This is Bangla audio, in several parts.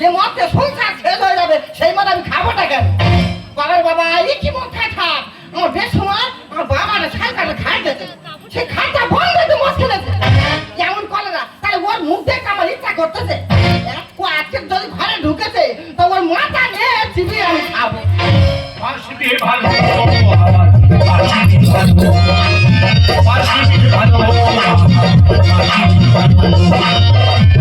যে মদকে সংসার শেষ হয়ে যাবে, সেই মদ আমি খাব খাবোটা কেন? বাবার বাবা এই কি খায় থাক? আমার বেশ সময় আমার বাবার সাইকালে খাই গেছে। সেই খাইটা বন্ধ হয়েছে মদ খেলেছে। কেমন করে না, তাহলে ওর মুখ দেখে আমার ইচ্ছা করতেছে? ও আজকে যদি ঘরে ঢুকেছে, তো ওর মাথা নিয়ে চিবিয়ে আমি খাব। ভালো ভালো ভালো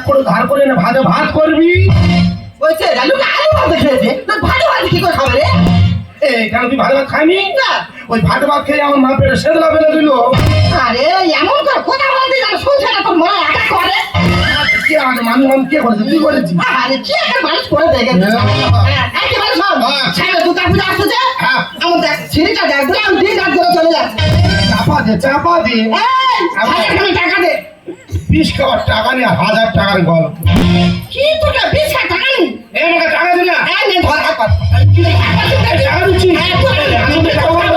এক করে ধার করে না ভাতে ভাত করবি? বলছে রালুকে আলু ভাত খেয়েছে? না ভাত ভাত কি করে খাবে এ কেন তুই ভাত ভাত খাইনি? না। ওই ভাত ভাত খেয়ে আমার মা পেটে সেদলা ফেলে দিল। আরে এমন করে কথা বলতে গেলে সংসারটা তোর মা একা করে? কে আমাকে মানুষ মানুষ কে করেছে? তুই করেছিস? আরে কি একটা মানুষ করে দেখে? একেবারে সব হ্যাঁ। সামনে দুর্গা পূজা আসতেছে। হ্যাঁ। আমার দেখ ছিঁড়িটা দেখ আমি দিন রাত করে চলে যাচ্ছি। চাপা দে চাপা দে। টাকা দে। বিষ টাকা নিয়ে হাজার টাকার গল্প কি টাকা এ আমাকে টাকা দিবি না এই নে ধর হাত পাত টাকা দিচ্ছি হ্যাঁ, তো টাকা হয়ে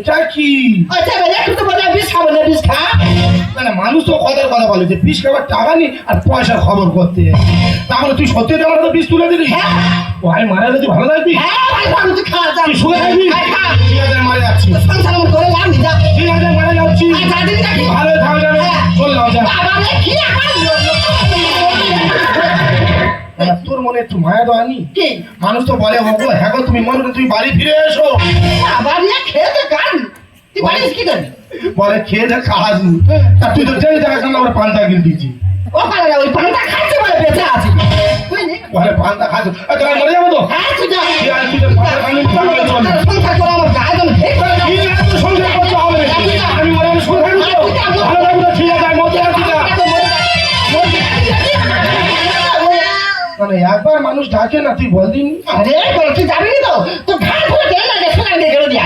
এটা কি আচ্ছা ভাই একটু বলে বিষ খাব না বিষ খা মানে মানুষ তো কথার কথা বলে যে বিষ খাবার টাকা নি আর পয়সার খবর করতে তাহলে তুই সত্যি আমার তো বিষ তুলে দিলি হ্যাঁ। ভাই মারা তুই ভালো থাকবি হ্যাঁ ভাই ভালো তুই খা তুই শুয়ে থাকবি হ্যাঁ, খা ঠিক আছে আমি মারা যাচ্ছি। সংসার আমার করে লাভ যা। ঠিক আছে আমি যাচ্ছি। আর যা নাকি ভালো থাকা যাবে হ্যাঁ। চললাম যা বাবা রে কি আমার তোর মনে একটু মায়া দেওয়া মানুষ তো বলে হ্যাঁ তুমি মনে করো তুমি বাড়ি ফিরে এসো। খেয়ে তুই কি করবি বলে খেয়ে দেখ খাওয়াস তুই তো জেনে দেখা আমরা পান্তা কিনে দিয়েছি। ও পারে ওই পানটা খাচ্ছে বলে বেঁচে আছে বুঝলি বলে পান্তা খাচ্ছ তোরা মরে যাব তো হ্যাঁ তুই যা আছে, পান্তা। সংসার করে আমার গায়ে যেন ঠিক করে আছে, সংসার করতে হবে না। আমি মরে গেলে সংসার। ভালো তো, ঠিক আছে, আমি যাচ্ছি না। মানে একবার মানুষ ডাকে না তুই বলদিন আরে বলো তুই যাবি তো তো ঘাট করে দে না সোনা দিয়ে গেল দিয়া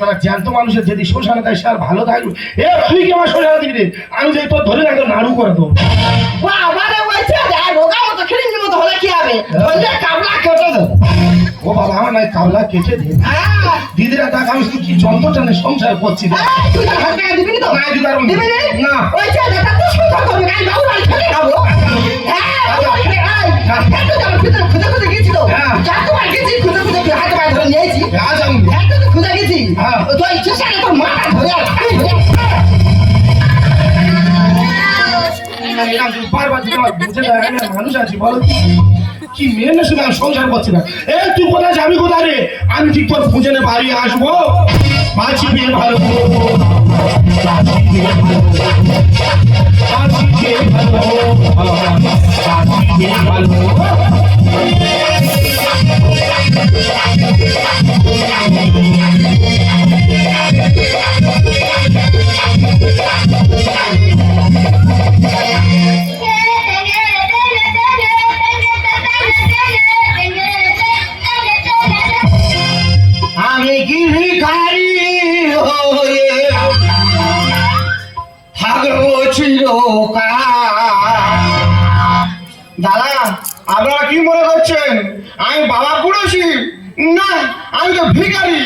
মানে জ্যান্ত মানুষের যদি শ্মশানে দেয় সে আর ভালো থাকবে এ তুই কি আমার শ্মশানে দিবি আমি যে তোর ধরে রাখব নাড়ু করে দেবো। বাবা রে ওইছে যা রোগা মতো খিরিঙ্গি মতো হলে কি হবে? বললে কাবলা কেটে দেবো। ও বাবা আমার নাই কাবলা কেটে দে। হ্যাঁ। দিদিরা দেখ আমি কি যন্ত্রটানে সংসার করছি টাকা না হ্যাঁ বাবু বাড়ি খেতে খাই হ্যাঁ তো যাব খুঁজে খুঁজে খুঁজে গেছি তো হ্যাঁ। যাতে বাড়ি গেছি খুঁজে খুঁজে তুই হাতে পায়ে ধরে নিয়েছি আজ আমি হ্যাঁ তো তুই খুঁজে গেছি হ্যাঁ। তো ইচ্ছে সাথে তোর মানুষ আছি বলো কি মেয়ে না শুধু সংসার করছি না তুই কোথায় যাবি কোথায় রে আমি ঠিক তোর খুঁজে নে বাড়ি আসব বাঁচি বিয়ে ভালো তো ভিখারি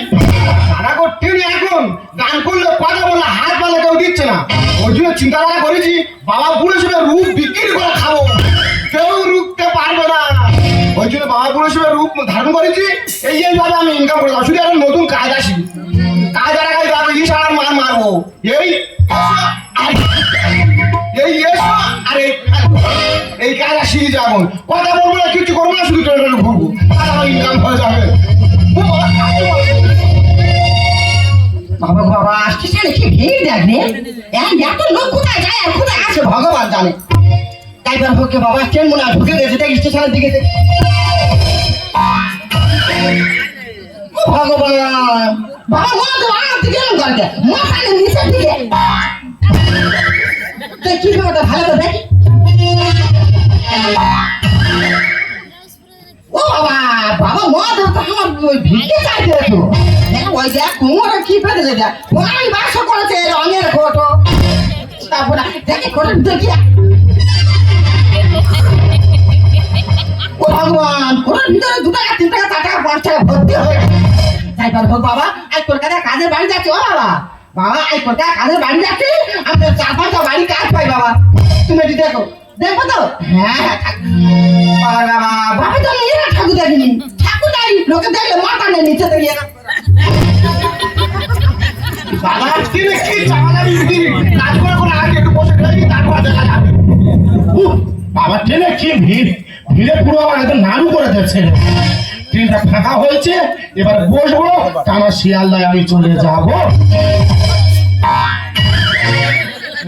করতে এখন, গান করলে কথা বললে হাত পালে কেউ দিচ্ছে না। ওই জন্য চিন্তাধারা করেছি, বাবা পুড়েছিল রূপ বিক্রি করে খাব। কেউ রুখতে পারবে না। ওই জন্য বাবা পুড়েছিল রূপ ধারণ করেছি, এই এইভাবে আমি ইনকাম করে শুধু একটা নতুন কাজ আসি। কাজ আর কাজ যাবে ইশারা মার মারবো। এই আর এই আর এই কাজ। শিখে যাব কথা বলব না, কিছু করব না, শুধু টেনে টেনে ঘুরবো। আর ইনকাম হয়ে যাবে। ভিড় দেখ রে। এত লোক কোথায় যায় আর কোথায় আছে, ভগবান জানে। তাইবার হোক বাবা, ট্রেন মনে হয় ঢুকে গেছে, দেখ স্টেশনের দিকে ভগবান, বাবা কি ও বাবা বাবা মদ তো আমার ভিড়ে চাইছে তো দেখ ওই দেখ কোমরে কি ফেলেছে দেখ ওই বাস করেছে রঙের ফটো তারপরে দেখে কোটার ভিতরে কি ও ভগবান, কোটার ভিতরে দু টাকা, তিন টাকা, চার টাকা, পাঁচ টাকা ভর্তি হয়ে তাই পারব বাবা আজ কলকাতা কাজের বাড়ি যাচ্ছি, ও বাবা। বাবা আজ কলকাতা কাজের বাড়ি যাচ্ছি আমি চার পাঁচটা বাড়ি কাজ পাই, বাবা। তুমি এটি দেখো। দেখব তো? হ্যাঁ হ্যাঁ বাবা বাবা তো নিজেরা ঠাকুর দেখিনি ঠাকুর নাই লোকে দেখলে মাথা হয়েছে, এবার বসবো, টানা শিয়ালদায় আমি চলে যাব।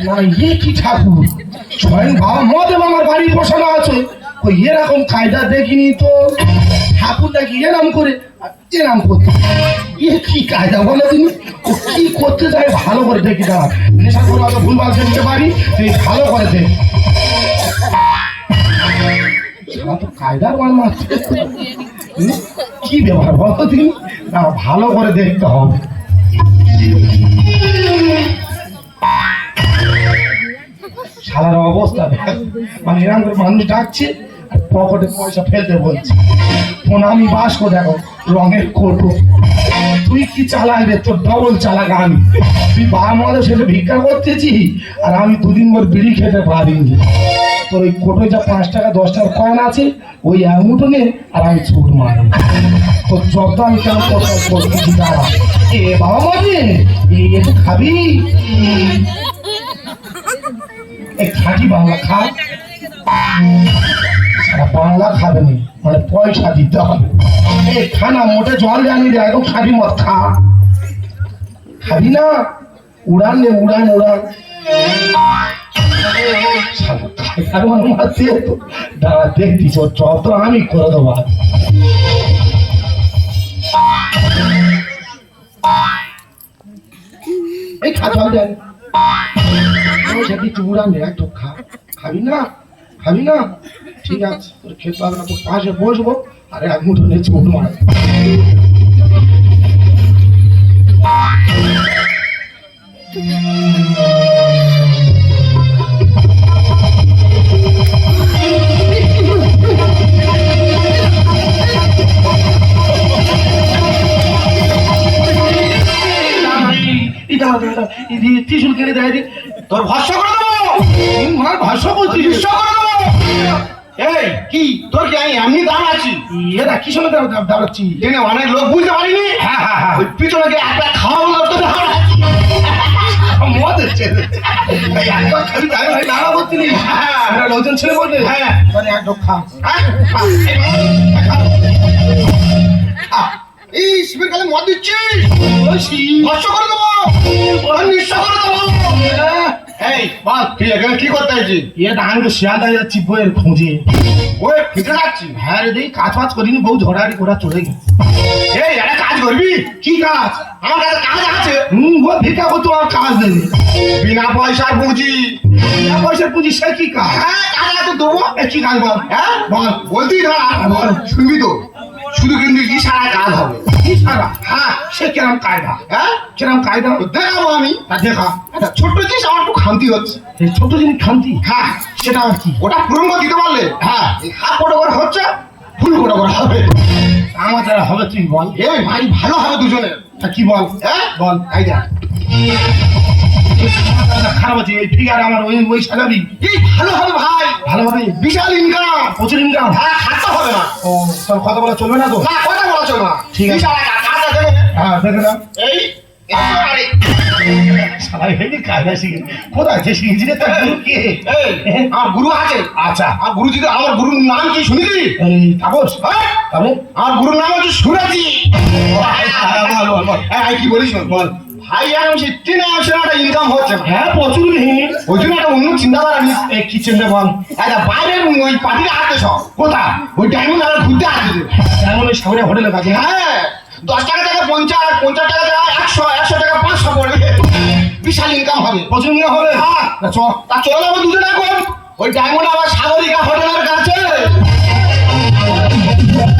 না কি ঠাকুর? স্বয়ং বাবা মদেব আমার বাড়ি বসানো আছে। ওই এরকম কায়দা দেখিনি তো। ঠাকুর নাকি এরম করে এরম করতে ইয়ে কি কায়দা বলো তুমি? কি করতে চাই ভালো করে দেখি দাঁড়া নেশা করে অত পারি, তুই ভালো করে দেখ? কি ব্যাপার বলো তুমি? না, ভালো করে দেখতে হবে। শালার অবস্থা মানে এরকম করে মানুষ ডাকছে, আর পকেটে পয়সা ফেলতে বলছে। ফোন আমি বাসকো দেখো, রঙের কোটো। তুই কি চালাই রে? তোর ডবল চালাক আমি। তুই বাবা মাদের সেটা ভিক্ষা করতেছি, আর আমি দুদিন পর বিড়ি খেতে পারিনি। তোর ওই কোটোয় যা পাঁচ টাকা, দশ টাকার কয়েন আছে, ওই অ্যামুটো নে, আর আমি ছুট মারব। তোর যত আমি কেন করতেছি দাঁড়া। এ বাবা মাঝে একটু খাবি? এই খাঁটি বাংলা খা। বাংলা খাবে নি মানে পয়সা দিতে হবে। এই খানা মোটে জল জানি রে একদম খাবি মত খা। খাবি না? উড়ান নে, উড়ান উড়ান। মানে আমি করে দেবো এই খা, জল দেন দিচ্ছি উড়ান নে একটু খা, খাবি না? খাবি না? ঠিক আছে, তোর খেতে হবে না তোর পাশে বসবো। আরে এক মুঠো নিয়ে Thank মার ত্রিশুল কেড়ে দেয় তোর ভস্য করে দেবো। মার ভাষা বলছি করে দেবো। এই কি? তোর কি আমি এমনি দাম আছি? এরা কি সময় দাঁড়াচ্ছি? জেনে অনেক লোক বুঝতে পারিনি? হ্যাঁ হ্যাঁ হ্যাঁ। ওই পিছনে গিয়ে একটা খাওয়া বলে তোর দাঁড়া মদ হচ্ছে। এই একবার খালি তাই ভাই নাড়া করতে নেই হ্যাঁ। লোকজন ছেলে বলবে। হ্যাঁ। মানে এক ঢোক খা এই শিবের কালে মদ দিচ্ছিস? ভস্য করে দেবো। এই বল তুই এখানে কি করতে আছিস এ আমি শিয়ালদা যাচ্ছি বইয়ের খোঁজে। ওই ফিতে যাচ্ছি। হ্যাঁ রে দেখি কাজ ফাজ করিনি বউ ঝড়াড়ি করা চলে গেছে। এই একটা কাজ করবি? কি কাজ? আমার কাছে কাজ আছে। হুম ও ভিক্ষা করতো আর কাজ দেবে বিনা পয়সার বুঝি বিনা পয়সার পুঁজি সে কি কাজ? হ্যাঁ কাজ আছে দেবো কি কাজ বল? হ্যাঁ বল বলতেই ধরা বল। শুনবি তো। শুধু কিন্তু ইশারা কাজ হবে? সারা? হ্যাঁ সে কিরম কায়দা? হ্যাঁ কিরম কায়দা? দেখাবো আমি। তা দেখা। একটা ছোট্ট জিনিস আমার একটু খান্তি হচ্ছে। এই ছোট জিনিস খান্তি হ্যাঁ সেটা আর কি? ওটা পূরণ দিতে পারলে হ্যাঁ হাফ ফটো করে হচ্ছে ফুল ফটো করে হবে। আমার দ্বারা হবে তুই বল। এ ভাই ভালো হবে দুজনের। তা কি বল? হ্যাঁ? বল। এই দেখ। খারাপ আছে এই ফিগার আমার ওই ওই সাজাবি এই ভালো হবে ভাই। ভালো হবে? বিশাল ইনকাম প্রচুর ইনকাম হ্যাঁ খাটতে হবে না। ও তোর কথা বলা চলবে না তো? না কথা বলা চলবে না। ঠিক আছে। বিশাল একটা কাজ আছে। হ্যাঁ দেখে এই একেবারে। সালাই হেবি কায়দা শিখে কোথায় যে শিখেছি রে তার গুরু কে? এই আমার গুরু আছে। আচ্ছা। আমার গুরু যদি আমার গুরুর নাম কি শুনেছি তাপস। হ্যাঁ? তবে আমার গুরুর নাম হচ্ছে সুরাজি। কি বলিস বল। ভাই আমি সে তিন একশো টাকা ইনকাম হচ্ছে। হ্যাঁ প্রচুর ওই জন্য একটা অন্য নিস এই কি চিন্তা বল? একটা বাইরের ওই পার্টিতে আসতে সব। কোথা ওই ডায়মন্ড আমরা ঘুরতে ওই সামনে হোটেলে কাছে হ্যাঁ দশ টাকা থেকে পঞ্চাশ পঞ্চাশ টাকা থেকে একশো একশো টাকা পাঁচশো পড়বে। বিশাল ইনকাম হবে। প্রচুর নিয়ে হবে। হ্যাঁ। তা চ তা চলো যাব দুজনে এখন। ওই ডায়মন্ড আবার সাগরিকা হোটেলের কাছে।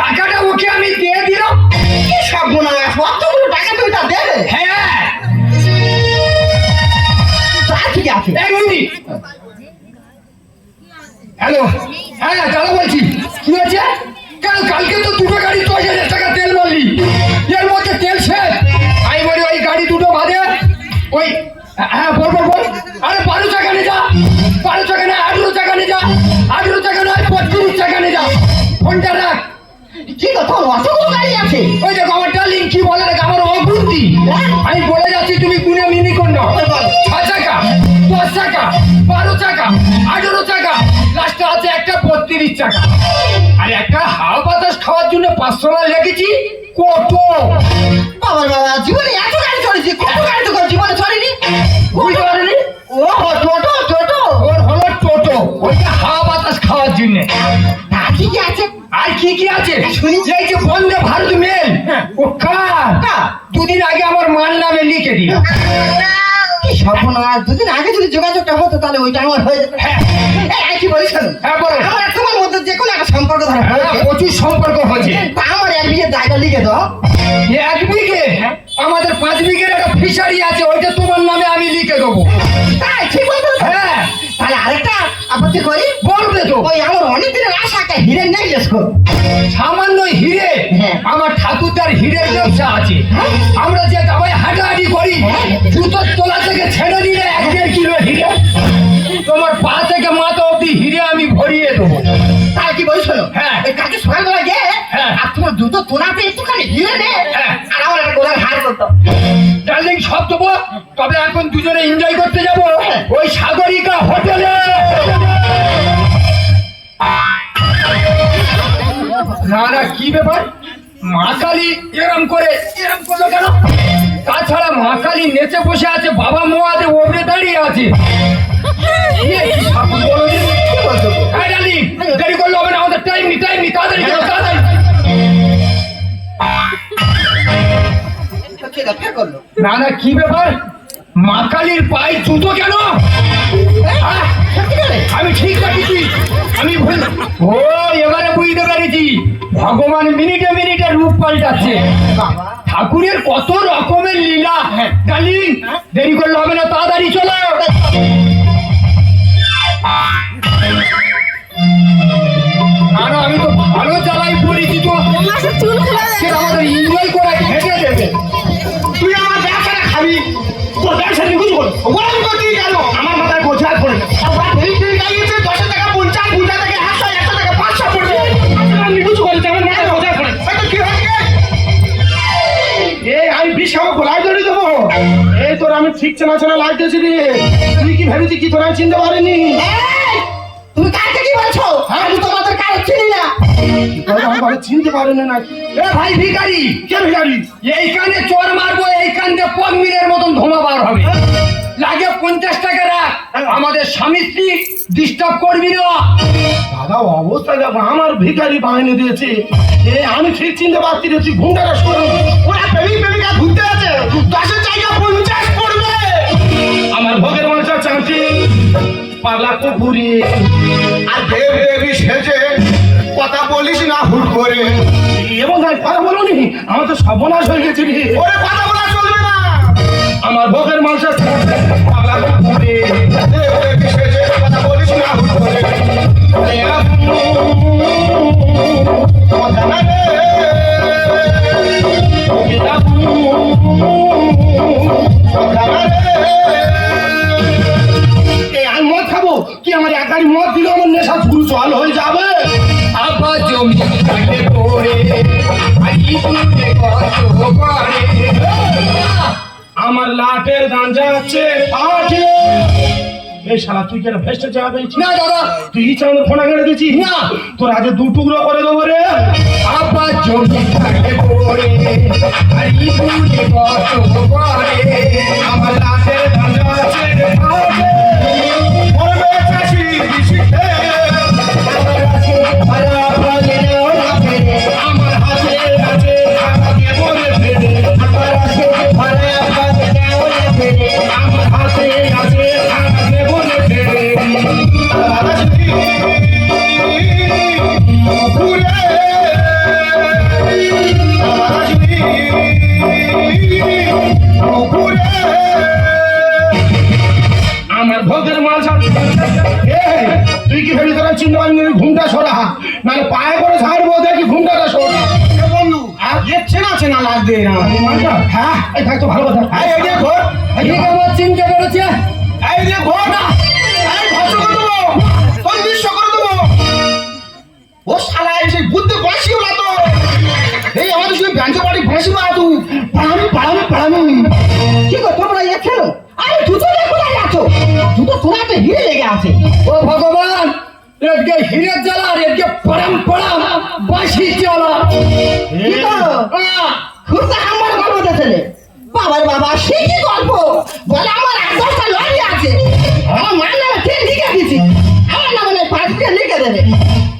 টাকাটা ওকে আমি দিয়ে দিলাম কি সব হয় অতগুলো টাকা তুমি তা দেবে হ্যাঁ। এক মিনিট হ্যালো হ্যাঁ দাদা বলছি। কি হয়েছে? কেন কালকে তো দুটো গাড়ি দশ হাজার টাকা তেল মারলি এর মধ্যে তেল শেষ। আমি বলি ওই গাড়ি দুটো বাদে ওই হ্যাঁ বল বল বল। আরে বারো টাকা নিয়ে যা। বারো টাকা নয় আঠেরো টাকা নিয়ে যা। আঠেরো টাকা নয় পঁয়ত্রিশ টাকা নিয়ে যা। ফোনটা রাখ। কি কথা অতগুলো গাড়ি আছে। ওই দেখো একটা টাকা। আর একটা হাওয়া বাতাস খাওয়ার জন্য পাঁচশো টাকা লেগেছি কত? বাবার বাবা জীবনে এত গাড়ি চড়েছি কত গাড়ি তো জীবনে চড়েনি। বুঝতে পারলি ও টোটো টোটো। ওর হলো টোটো ওইটা হাওয়া বাতাস খাওয়ার জন্য। তা ঠিকই আছে? আর কি কি আছে? শুনি। এই যে বন্দে ভারত মেল ও কার? দুদিন আগে আমার মার নামে লিখে দিল। কি সর্বনাশ দুদিন আগে যদি যোগাযোগটা হতো তাহলে ওইটা আমার হয়ে যেত। হ্যাঁ কি বলিস। হ্যাঁ, বলো। আমার তোমার মধ্যে যে কোনো একটা সম্পর্ক ধরা। প্রচুর সম্পর্ক হয়েছে। আমার এক বিয়ে জায়গা লিখে দাও। এক বিঘে? আমাদের পাঁচ বিঘের একটা ফিশারি আছে ওইটা তোমার নামে আমি লিখে দেবো। তাই ঠিক বলতো হ্যাঁ। তাহলে আরেকটা আপত্তি করি? বলবে তো। ওই আমার অনেক দিনের আশা একটা হিরেন নেকলেস করো। সামান্য হিরে হ্যাঁ। আমার ঠাকুরদার হিরের ব্যবসা আছে। আমরা যে দাবাই হাঁটাহাঁটি করি জুতোর তোলা থেকে ছেড়ে দিলে এক দেড় কিলো হিরে। তোমার পা থেকে মাথা অব্দি হিরে আমি ভরিয়ে দেবো। তাই কি শোনো হ্যাঁ। এই কাজে সকালবেলা হ্যাঁ। আর তোমার দুটো তোলাতে একটুখানি হিরে দে হ্যাঁ। আর আমার একটা গোলার হার করতো ডার্লিং সব দেবো তবে এখন দুজনে এনজয় করতে যাব ওই সাগরিকা হোটেলে। না না কি ব্যাপার? মা কালী এরম করে এরম করল কেন? তাছাড়া মা কালী নেচে বসে আছে বাবা মোয়াদে ওপরে দাঁড়িয়ে আছে। ডার্লিং দেরি করলে হবে না আমাদের টাইম নি টাইম নি তাড়াতাড়ি না না কি ব্যাপার? মা কালীর পায়ে জুতো কেন? আমি ঠিক রাখছি আমি ও এবারে বুঝতে পেরেছি। ভগবান মিনিটে মিনিটে রূপ পাল্টাচ্ছে। ঠাকুরের কত রকমের লীলা। ডার্লিং দেরি করলে হবে না তাড়াতাড়ি চলো। আমি তো ভালো চালাই পরিচিত আমাদের এনজয় করে হেঁটে দেবে। তোর ব্যবসা নিয়ে আমার মাথায় বোঝা পড়ে এই তুই গাইয়েছে দশ টাকা পঞ্চাশ পঞ্চাশ টাকা একশো একশো টাকা পাঁচশো পড়বে আমি বুঝব আমার মাথায় বোঝা পড়ে তো কি হচ্ছে এই আমি বিষ খাব গোলায় ধরে দেবো এই তোর আমি ঠিক চেনা চেনা লাগতেছি রে। তুই কি ভেবেছি কি তোর চিনতে পারিনি? তুমি কাকে কি বলছো? আমি তোমাদের কারও চিনি না। তোর আমি ভালো চিনতে না এইখানে চোর লাগে পঞ্চাশ টাকা আমাদের না। আমার ভিখারি বাহিনী দিয়েছে। আমি ঠিক চিনতে পারছি তুই ঘুমটা প্রেমিকা ঘুরতে আছে। দশের আমার ভোগের মানুষ চাচ্ছি পাগলা কুকুরে আর দেব দেবী সেজে কথা বলিস না হুট করে। এবং আমি কথা বলুনি? আমার তো সর্বনাশ হয়ে গেছি ওরে কথা শালা তুই কেন ভেস্টে যাওয়া পেয়েছিস? না দাদা তুই ইচ্ছা মতো ফোনা কেটে দিচ্ছিস না। তোর আগে দু টুকরো করে দেবো রে। আবার জমি কাটে না হ্যাঁ? এই থাক তো ভালো কথা। এই এই ঘোর। ঠিক আমার চিনতে পেরেছে এই ঘোর। না। এই ভস্ম করে দেবো। তোর নিঃস্ব করে দেবো। ও শালা এসে বুদ্ধি বাঁচিও না তো। এই আমাদের শুধু ব্যঞ্জ বাড়ি বাঁচি না তুই পাড়ামি পাড়ামি পাড়ামি। কি গো তোমরা ইয়ে খেলো? আরে জুতো কোথায় আছো জুতো তোলাতে হিরে লেগে আছে। ও ভগবান এদিকে হিরের জ্বালা আর এদিকে পরম পরম বাঁশি জ্বালা। আমার ছেলে। বাবার বাবা সে কি গল্প? বলে আমার এক দশটা লরি আছে। আমার নামে লিখে আমার নামে লিখে দেবে।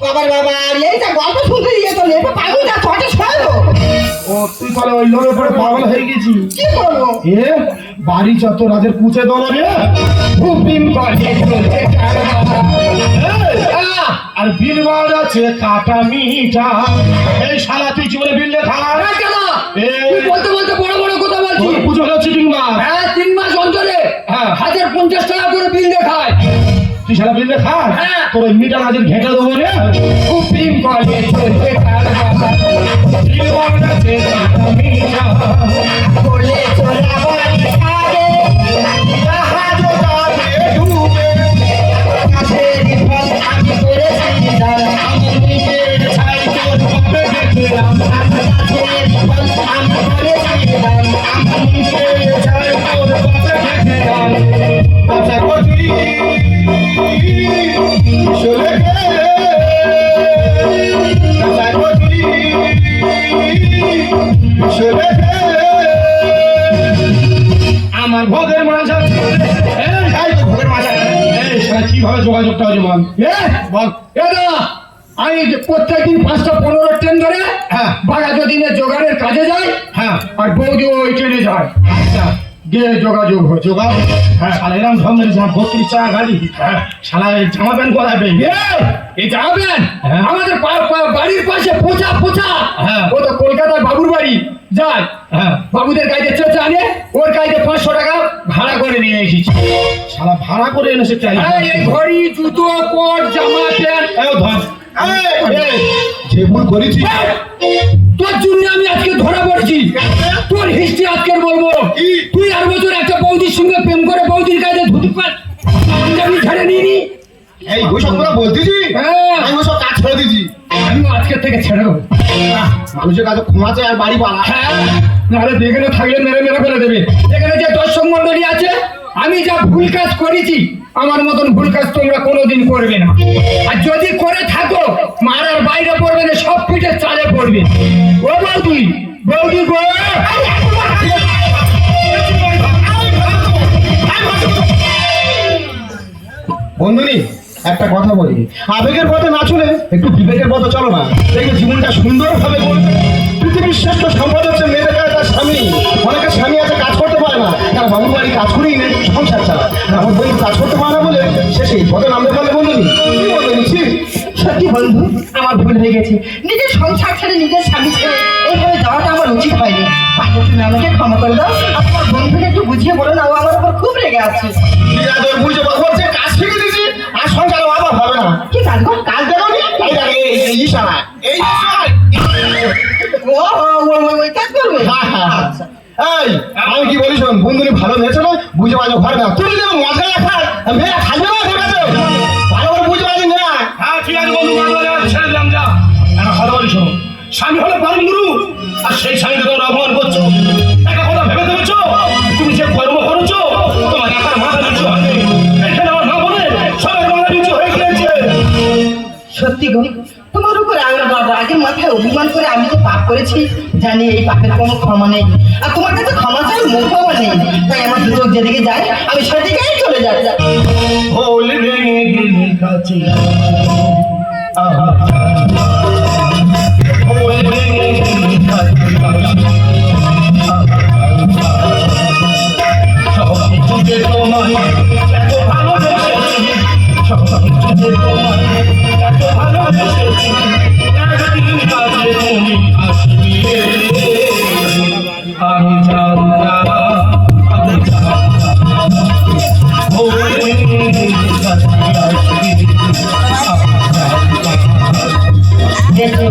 বাবার বাবা এইটা গল্প শুনতে গিয়ে তো লেপে পাগল যা ছটে ছয়লো ও তুই তাহলে ওই লোকের পরে পাগল হয়ে গেছি কি করব এ বাড়ি চত রাজের কুচে দল রে হুপিম করে চলছে কারবার। এই, আহ! আর বিল আছে কাটা মিঠা। এই শালা তুই জীবনে বিল? এ। তুই বলতে বলতে বড় বড় কথা বলছিস। পুজো খাচ্ছি তিন মাস। হ্যাঁ তিন মাস অন্তরে হ্যাঁ। হাজার পঞ্চাশ টাকা করে বিল দেখায় তুই সারা বিল দেখা হ্যাঁ। তোর ওই মিটা রাজের ঘেঁটে দেবো রে। খুব করে বলে চলা বল এ আমি যে প্রত্যেকদিন পাঁচটা পনেরো ট্রেন ধরে হ্যাঁ। বাগাতো দিনে জোগাড়ের কাজে যাই হ্যাঁ আর বৌদি ওই ট্রেনে যায় আচ্ছা গিয়ে যোগাযোগ হয় যোগা হ্যাঁ শালা যা বত্রিশ টাকা গাড়ি হ্যাঁ শালা জামা প্যান্ট কোথায় পেয়ে এই যাবেন হ্যাঁ। আমাদের বাড়ির পাশে পোচা পোচা হ্যাঁ। ও তো কলকাতার বাবুর বাড়ি যায় হ্যাঁ বাবুদের কাজে চেঁচে আনে ওর কাজে পাঁচশো টাকা ভাড়া করে নিয়ে এসেছি। শালা ভাড়া করে এনেছে ঘড়ি জুতো কোট জামা প্যান্ট। ধর। যে ভুল করেছি। তোর জন্য আমি আজকে ধরা পড়ছি। তোর হিস্ট্রি আজকে বলব। তুই আর বছর একটা বৌদির সঙ্গে প্রেম করে বৌদির কাছে ধুতি পাঞ্জাবি ছেড়ে নিয়ে নি। এই ওইসব তোরা বলতেছি হ্যাঁ। আমি ওসব কাজ ছেড়ে দিছি আমি আজকে থেকে ছেড়ে দেবো। মানুষের কাছে ক্ষমাতে আর বাড়ি পালা। হ্যাঁ নাহলে এখানে থাকলে মেরে মেরে ফেলে দেবে। এখানে যে দর্শক মন্ডলী আছে আমি যা ভুল কাজ করেছি আমার মতন ভুল কাজ তোমরা কোনোদিন করবে না। আর যদি করে থাকো মারার বাইরে পড়বে না সব পিঠে চালে পড়বে। ও বৌদি বৌদি গো! বন্ধুনি একটা কথা বলি। আবেগের পথে না চলে একটু বিবেকের পথে চলো না। দেখবে জীবনটা সুন্দর ভাবে পৃথিবীর শ্রেষ্ঠ সম্পদ হচ্ছে মেয়েদের কাছে তার স্বামী। অনেকের স্বামী আছে, কাজ করতে পারে না। তার বাবুর বাড়ি কাজ করেই না সংসার চালায়। আমার বই কাজ করতে পারে না বলে সে সেই পথে নামতে বন্ধু কি সত্যি বন্ধু, আমার ভুল হয়ে গেছে। নিজের সংসার ছেড়ে নিজের স্বামী ছেড়ে এইভাবে যাওয়াটা আমার উচিত হয়নি। আমাকে ক্ষমা করে দাও। ক্ষমা নেই আর তোমার কাছে ক্ষমা চাই মুখ আমার নেই। তাই আমার দু যেদিকে যায়, আমি সেদিকেই চলে যাই। আহা। হোল